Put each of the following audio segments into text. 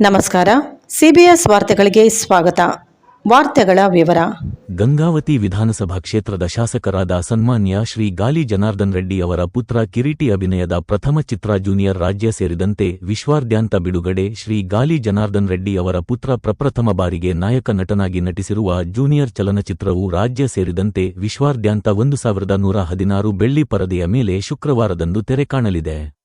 ನಮಸ್ಕಾರ. ಸಿಬಿಎಸ್ ವಾರ್ತೆಗಳಿಗೆ ಸ್ವಾಗತ. ವಾರ್ತೆಗಳ ವಿವರ. ಗಂಗಾವತಿ ವಿಧಾನಸಭಾ ಕ್ಷೇತ್ರದ ಶಾಸಕರಾದ ಸನ್ಮಾನ್ಯ ಶ್ರೀ ಗಾಲಿ ಜನಾರ್ದನ್ ರೆಡ್ಡಿ ಅವರ ಪುತ್ರ ಕಿರೀಟಿ ಅಭಿನಯದ ಪ್ರಥಮ ಚಿತ್ರ ಜೂನಿಯರ್ ರಾಜ್ಯ ಸೇರಿದಂತೆ ವಿಶ್ವಾದ್ಯಂತ ಬಿಡುಗಡೆ ಶ್ರೀ ಗಾಲಿ ಜನಾರ್ದನ್ ರೆಡ್ಡಿ ಅವರ ಪುತ್ರ ಪ್ರಪ್ರಥಮ ಬಾರಿಗೆ ನಾಯಕ ನಟನಾಗಿ ನಟಿಸಿರುವ ಜೂನಿಯರ್ ಚಲನಚಿತ್ರವು ರಾಜ್ಯ ಸೇರಿದಂತೆ ವಿಶ್ವಾದ್ಯಂತ ಒಂದು ಸಾವಿರದ ನೂರ ಹದಿನಾರು ಬೆಳ್ಳಿ ಪರದೆಯ ಮೇಲೆ ಶುಕ್ರವಾರದಂದು ತೆರೆ ಕಾಣಲಿದೆ.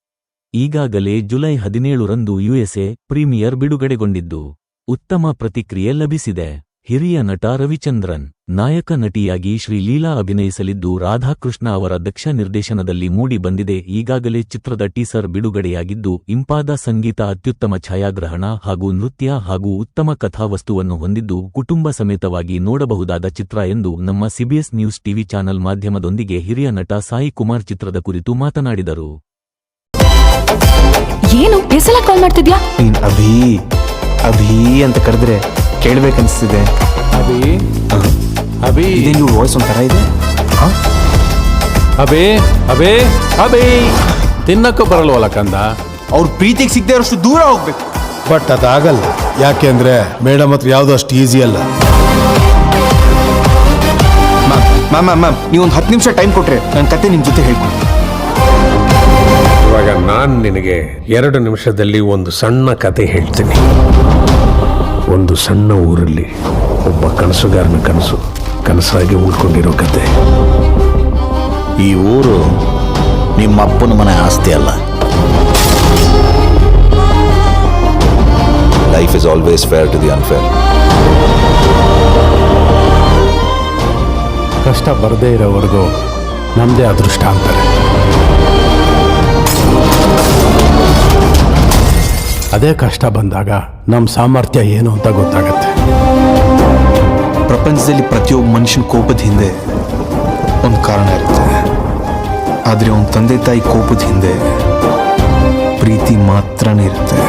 ಈಗಾಗಲೇ ಜುಲೈ ಹದಿನೇಳರಂದು ಯುಎಸ್ಎ ಪ್ರೀಮಿಯರ್ ಬಿಡುಗಡೆಗೊಂಡಿದ್ದು ಉತ್ತಮ ಪ್ರತಿಕ್ರಿಯೆ ಲಭಿಸಿದೆ. ಹಿರಿಯ ನಟ ರವಿಚಂದ್ರನ್ ನಾಯಕ ನಟಿಯಾಗಿ ಶ್ರೀಲೀಲಾ ಅಭಿನಯಿಸಲಿದ್ದು ರಾಧಾಕೃಷ್ಣ ಅವರ ದಕ್ಷ ನಿರ್ದೇಶನದಲ್ಲಿ ಮೂಡಿ ಬಂದಿದೆ. ಈಗಾಗಲೇ ಚಿತ್ರದ ಟೀಸರ್ ಬಿಡುಗಡೆಯಾಗಿದ್ದು ಇಂಪಾದ ಸಂಗೀತ, ಅತ್ಯುತ್ತಮ ಛಾಯಾಗ್ರಹಣ ಹಾಗೂ ನೃತ್ಯ ಹಾಗೂ ಉತ್ತಮ ಕಥಾವಸ್ತುವನ್ನು ಹೊಂದಿದ್ದು ಕುಟುಂಬ ಸಮೇತವಾಗಿ ನೋಡಬಹುದಾದ ಚಿತ್ರ ಎಂದು ನಮ್ಮ ಸಿಬಿಎಸ್ ನ್ಯೂಸ್ ಟಿವಿ ಚಾನೆಲ್ ಮಾಧ್ಯಮದೊಂದಿಗೆ ಹಿರಿಯ ನಟ ಸಾಯಿ ಕುಮಾರ್ ಚಿತ್ರದ ಕುರಿತು ಮಾತನಾಡಿದರು. ಏನು? ಎಸಲ ಕಾಲ್ ಮಾಡ್ತಿದ್ಯಾ? ನೀನ್ ಅಭಿ ಅಭಿ ಅಂತ ಕರೆದ್ರೆ ಕೇಳ್ಬೇಕನ್ಸ್ತಿದೆ. ಅಭಿ? ಅಭಿ? ಇದೇನು ವಾಯ್ಸ್ ಒಂಥರ ಇದೆ? ಹಾ? ಅಭಿ? ಅಭಿ? ಅಭಿ? ತಿನ್ನಕ್ಕೂ ಬರಲ್ವಲ್ಲ ಕಂದ? ಅವ್ರ ಪ್ರೀತಿಗೆ ಸಿಗದೆ ಇರೋಷ್ಟು ದೂರ ಹೋಗ್ಬೇಕು. ಬಟ್ ಅದಾಗಲ್ಲ. ಯಾಕೆಂದ್ರೆ ಮೇಡಮ್ ಹತ್ರ ಯಾವ್ದು ಅಷ್ಟು ಈಸಿ ಅಲ್ಲ. ಮ್ಯಾಮ್ ಮ್ಯಾಮ್ ಮ್ಯಾಮ್ ನೀವೊಂದು ನೀವು ಹತ್ತು ನಿಮಿಷ ಟೈಮ್ ಕೊಟ್ರೆ ನನ್ನ ಕತೆ ನಿಮ್ಮ ಜೊತೆ ಹೇಳ್ಕೊಡಿ ಇವಾಗ ನಾನು ನಿನಗೆ ಎರಡು ನಿಮಿಷದಲ್ಲಿ ಒಂದು ಸಣ್ಣ ಕತೆ ಹೇಳ್ತೀನಿ. ಒಂದು ಸಣ್ಣ ಊರಲ್ಲಿ ಒಬ್ಬ ಕನಸುಗಾರನ ಕನಸು ಕನಸಾಗಿ ಉಳ್ಕೊಂಡಿರೋ ಕತೆ. ಈ ಊರು ನಿಮ್ಮ ಅಪ್ಪನ ಮನೆ ಆಸ್ತಿ ಅಲ್ಲ. Life is always fair to the unfair ಕಷ್ಟ ಬರದೇ ಇರೋವರೆಗೂ ನಮ್ಮದೇ ಅದೃಷ್ಟ ಅಂತಾರೆ. ಅದೇ ಕಷ್ಟ ಬಂದಾಗ ನಮ್ಮ ಸಾಮರ್ಥ್ಯ ಏನು ಅಂತ ಗೊತ್ತಾಗತ್ತೆ. ಪ್ರಪಂಚದಲ್ಲಿ ಪ್ರತಿಯೊಬ್ಬ ಮನುಷ್ಯನ ಕೋಪದ ಹಿಂದೆ ಒಂದು ಕಾರಣ ಇರುತ್ತೆ. ಆದರೆ ಅವನ ತಂದೆ ತಾಯಿ ಕೋಪದ ಹಿಂದೆ ಪ್ರೀತಿ ಮಾತ್ರನೇ ಇರುತ್ತೆ.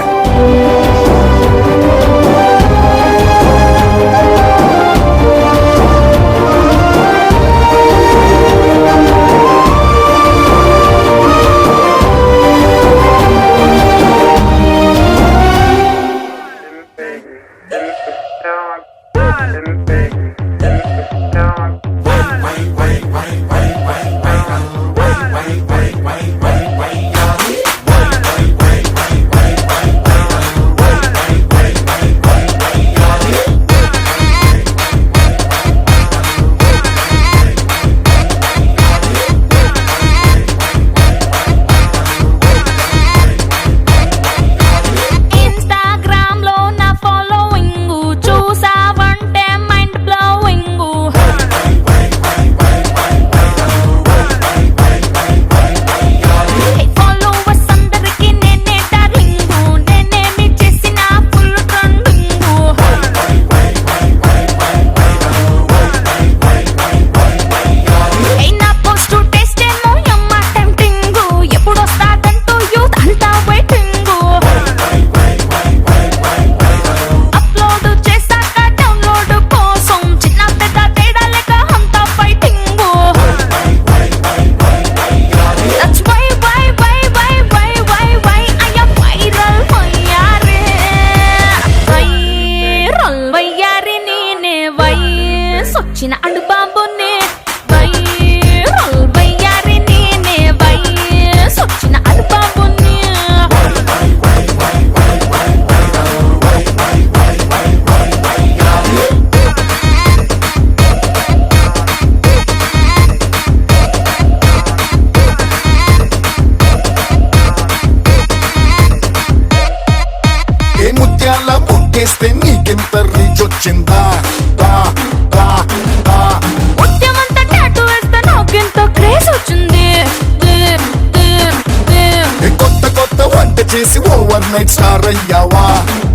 నైట్ స్టార్ అయ్యావా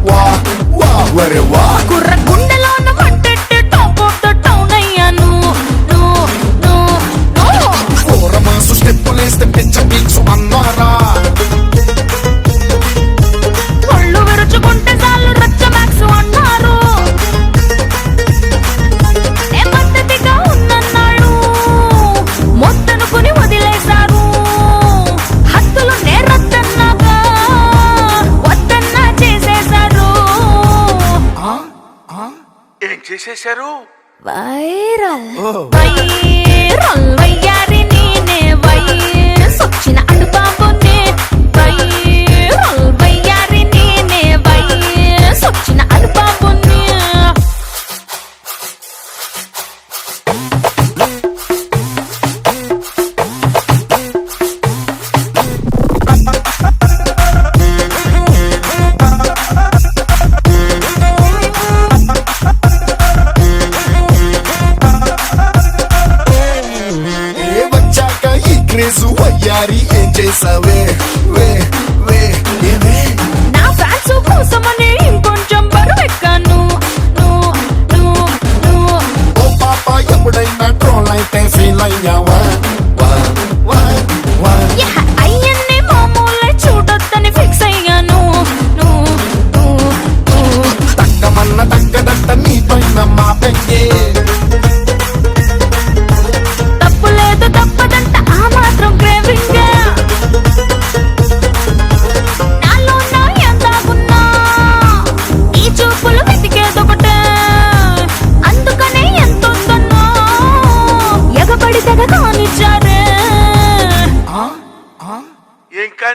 వా వా వరే వా కుర్ర గుండెలోన మంటెట్టి టాప్ ఆఫ్ ద టౌన్ అయ్యాను నో నో నో ఫోరమాసు స్టెప్పులేస్తే చేశారు? వైరల్. వైరల్ వయ్యారి నేనే వై సొచ్చిన అడుగు అయ్యారి ఏం చేసావే వే వే ఏమే నా ఫ్యాన్స్ కోసమని ఇంకొంచెం బరువెక్కాను ఓ పాప ఎప్పుడైనా ట్రోల్ అయితే ఫీల్ అయ్యావా?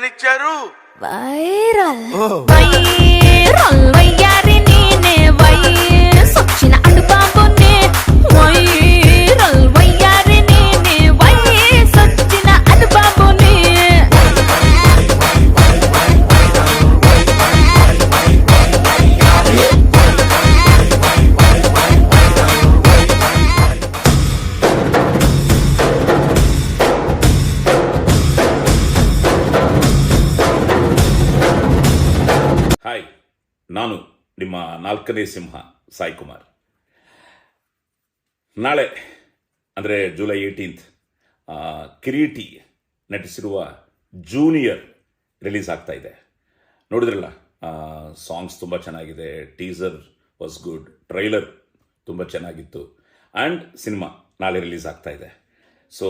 దేనిచ్చారు వైరల్ వైరల్ వయ్యారి నేనే వైరల్ ನಿಮ್ಮ ನಾಲ್ಕನೇ ಸಿಂಹ ಸಾಯಿ ಕುಮಾರ್ ನಾಳೆ, ಅಂದರೆ ಜುಲೈ ಏಯ್ಟೀನ್ತ್ ಕಿರೀಟಿ ನಟಿಸಿರುವ ಜೂನಿಯರ್ ರಿಲೀಸ್ ಆಗ್ತಾ ಇದೆ. ನೋಡಿದ್ರಲ್ಲ ಸಾಂಗ್ಸ್ ತುಂಬ ಚೆನ್ನಾಗಿದೆ, ಟೀಸರ್ ವಾಸ್ ಗುಡ್, ಟ್ರೈಲರ್ ತುಂಬ ಚೆನ್ನಾಗಿತ್ತು ಆ್ಯಂಡ್ ಸಿನಿಮಾ ನಾಳೆ ರಿಲೀಸ್ ಆಗ್ತಾ ಇದೆ. So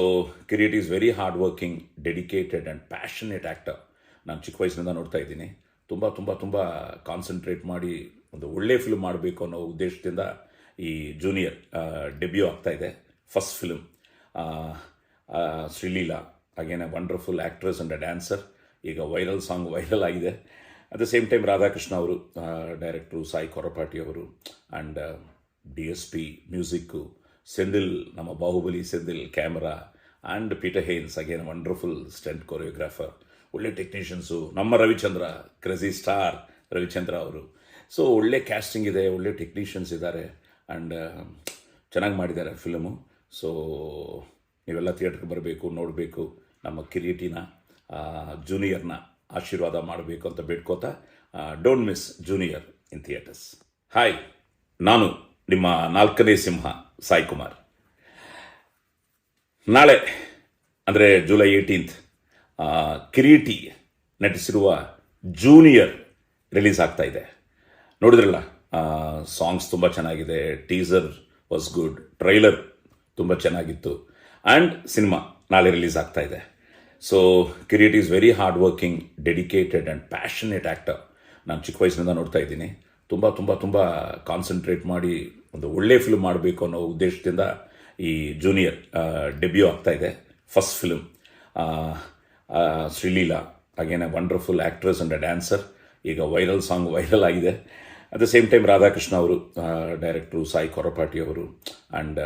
Kireet is very hard working dedicated and passionate actor ನಾನು ಚಿಕ್ಕ ವಯಸ್ಸಿನಿಂದ ನೋಡ್ತಾ ಇದ್ದೀನಿ. ತುಂಬ ತುಂಬ ತುಂಬ ಕಾನ್ಸಂಟ್ರೇಟ್ ಮಾಡಿ ಒಂದು ಒಳ್ಳೆ ಫಿಲ್ಮ್ ಮಾಡಬೇಕು ಅನ್ನೋ ಉದ್ದೇಶದಿಂದ ಈ ಜೂನಿಯರ್ ಡೆಬ್ಯೂ ಆಗ್ತಾ ಇದೆ. ಫಸ್ಟ್ ಫಿಲ್ಮ್ ಶ್ರೀಲೀಲಾ ಹಾಗೇನೆ wonderful actress and a dancer ಈಗ ವೈರಲ್ ಸಾಂಗ್ ವೈರಲ್ ಆಗಿದೆ. At the same time Radhakrishna ಅವರು ಡೈರೆಕ್ಟ್ರು ಸಾಯಿ ಕೊರಪಾಟಿ ಅವರು and D S P music Senthil ನಮ್ಮ Baahubali Senthil camera and Peter Hein again wonderful stunt choreographer ಒಳ್ಳೆ technicians ನಮ್ಮ Ravichandra crazy star Ravichandra ಅವರು. So ಒಳ್ಳೆ casting ಇದೆ, ಒಳ್ಳೆ ಟೆಕ್ನಿಷಿಯನ್ಸ್ ಇದ್ದಾರೆ ಆ್ಯಂಡ್ ಚೆನ್ನಾಗಿ ಮಾಡಿದ್ದಾರೆ ಫಿಲಮು ಸೊ ನೀವೆಲ್ಲ ಥಿಯೇಟ್ರಿಗೆ ಬರಬೇಕು, ನೋಡಬೇಕು, ನಮ್ಮ ಕಿರೀಟಿನ ಜೂನಿಯರ್ನ ಆಶೀರ್ವಾದ ಮಾಡಬೇಕು ಅಂತ ಬೇಡ್ಕೋತಾ don't miss junior in theatres hi ನಾನು ನಿಮ್ಮ ನಾಲ್ಕನೇ ಸಿಂಹ ಸಾಯಿ ಕುಮಾರ್ ನಾಳೆ, ಅಂದರೆ ಜುಲೈ ಏಯ್ಟೀನ್ತ್ ಕಿರೀಟಿ ನಟಿಸಿರುವ ಜೂನಿಯರ್ ರಿಲೀಸ್ ಆಗ್ತಾ ಇದೆ. ನೋಡಿದ್ರಲ್ಲ? ಸಾಂಗ್ಸ್ ತುಂಬ ಚೆನ್ನಾಗಿದೆ ಟೀಸರ್ ವಾಸ್ ಗುಡ್ ಟ್ರೈಲರ್ ತುಂಬ ಚೆನ್ನಾಗಿತ್ತು ಆ್ಯಂಡ್ ಸಿನಿಮಾ ನಾಳೆ ರಿಲೀಸ್ ಆಗ್ತಾ ಇದೆ. So Kireet is very hard working dedicated and passionate actor ನಾನು ಚಿಕ್ಕ ವಯಸ್ಸಿನಿಂದ ನೋಡ್ತಾ ಇದ್ದೀನಿ. ತುಂಬ ತುಂಬ ತುಂಬ ಕಾನ್ಸಂಟ್ರೇಟ್ ಮಾಡಿ ಒಂದು ಒಳ್ಳೆ ಫಿಲ್ಮ್ ಮಾಡಬೇಕು ಅನ್ನೋ ಉದ್ದೇಶದಿಂದ ಈ ಜೂನಿಯರ್ ಡೆಬ್ಯೂ ಆಗ್ತಾ ಇದೆ. ಫಸ್ಟ್ ಫಿಲ್ಮ್ ಶ್ರೀಲೀಲಾ ಹಾಗೇನೆ wonderful actress and a dancer ಈಗ ವೈರಲ್ ಸಾಂಗ್ ವೈರಲ್ ಆಗಿದೆ. At the same time Radhakrishna ಅವರು ಡೈರೆಕ್ಟ್ರು ಸಾಯಿ ಕೊರಪಾಟಿ ಅವರು and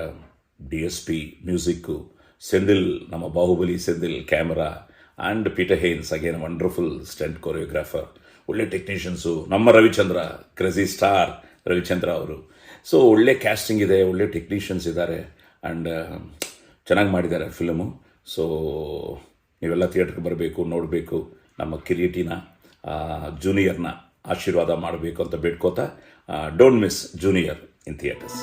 D S P music Senthil ನಮ್ಮ Baahubali Senthil camera and Peter Hein again wonderful stunt choreographer ಒಳ್ಳೆ technicians ನಮ್ಮ Ravichandra ಕ್ರೆಜಿ star Ravichandra ಅವರು. So ಒಳ್ಳೆ casting ಇದೆ, ಒಳ್ಳೆ ಟೆಕ್ನಿಷಿಯನ್ಸ್ ಇದ್ದಾರೆ ಆ್ಯಂಡ್ ಚೆನ್ನಾಗಿ ಮಾಡಿದ್ದಾರೆ ಫಿಲಮು ಸೊ ನೀವೆಲ್ಲ ಥಿಯೇಟ್ರಿಗೆ ಬರಬೇಕು, ನೋಡಬೇಕು, ನಮ್ಮ ಕಿರೀಟಿನ ಜೂನಿಯರ್ನ ಆಶೀರ್ವಾದ ಮಾಡಬೇಕು ಅಂತ ಬೇಡ್ಕೋತಾ don't miss junior in theatres